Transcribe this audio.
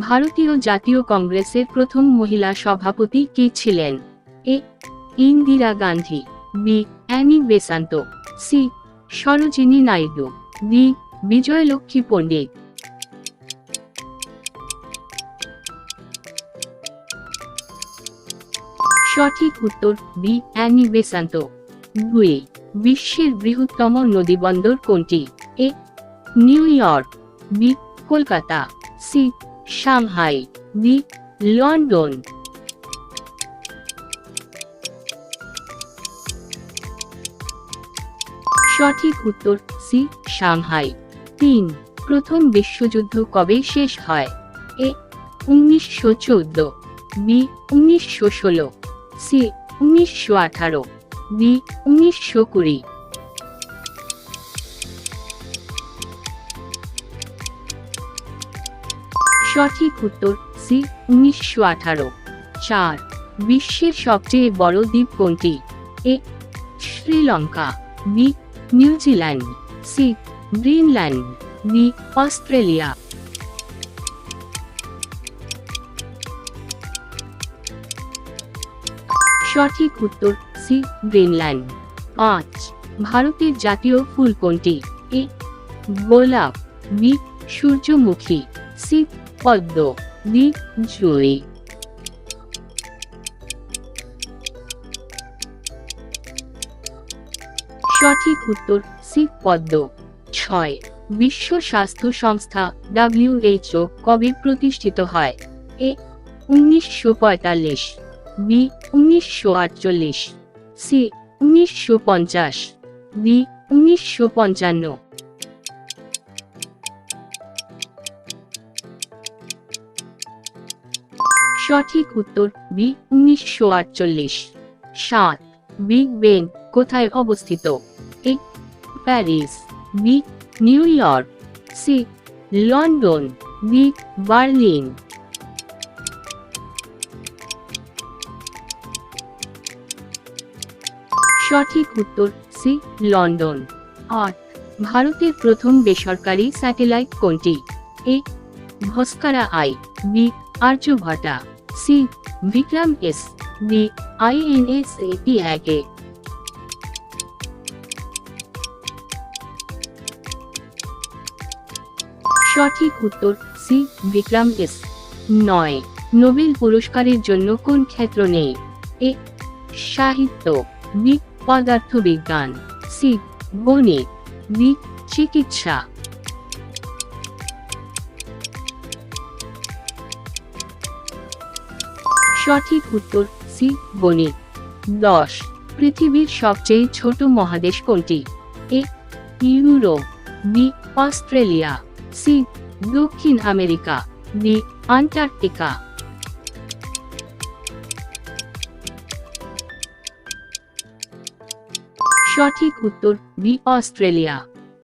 ভারতীয় জাতীয় কংগ্রেসের প্রথম মহিলা সভাপতি কে ছিলেন? A. Indira Gandhi, B. Annie Besant, C. Sarojini Naidu, D. Vijayalakshmi Pandit. সঠিক উত্তর, বি. Annie Besant. দুই. বিশ্বের বৃহত্তম নদীবন্দর কোনটি? A. New York, B. Kolkata, C. Shanghai D London সঠিক উত্তর, সি সাংহাই তিন, প্রথম বিশ্বযুদ্ধ কবে শেষ হয়? এ, উনিশশো চোদ্দ, বি, উনিশশো ষোলো, সি, উনিশশো আঠারো বি উনিশশো কুড়ি। সঠিক উত্তর সি, উনিশশো আঠারো। চার, বিশ্বের সবচেয়ে বড় দ্বীপ কোনটি? A, Sri Lanka, B New Zealand C, Greenland, D, Australia. সঠিক উত্তর সি, গ্রিনল্যান্ড। পাঁচ, ভারতের জাতীয় ফুল কোনটি? এ, গোলাপ, বি, সূর্যমুখী। সি পদ্ম ডি জুঁই সঠিক উত্তর সি পদ্ম ছয়। বিশ্ব স্বাস্থ্য সংস্থা ডাব্লিউএইচও কবে প্রতিষ্ঠিত হয়? এ, উনিশশো পঁয়তাল্লিশ বি উনিশশো আটচল্লিশ সি উনিশশো পঞ্চাশ ডি উনিশশো পঞ্চান্ন। সঠিক উত্তর বি, উনিশশো আটচল্লিশ। সাত বিগ বেন, কোথায় অবস্থিত? A, Paris. B, New York. C, London. B, Berlin. সঠিক উত্তর সি, লন্ডন। আট, ভারতের প্রথম বেসরকারি স্যাটেলাইট কোনটি? A, Bhaskara I, B Aryabhata C Vikram S D INS এটি একে সঠিক উত্তর সি বিক্রম এস নয়, নোবেল পুরস্কারের জন্য কোন ক্ষেত্র নেই? এ, সাহিত্য, বি, পদার্থবিজ্ঞান, সি, গণিত, বি, চিকিৎসা। সঠিক উত্তর সি গণিত দশ। পৃথিবীর সবচেয়ে ছোট মহাদেশ কোনটি? A, Europe, B, Australia, C, দক্ষিণ আমেরিকা, ডি, আন্টার্কটিকা। সঠিক উত্তর, বি, অস্ট্রেলিয়া।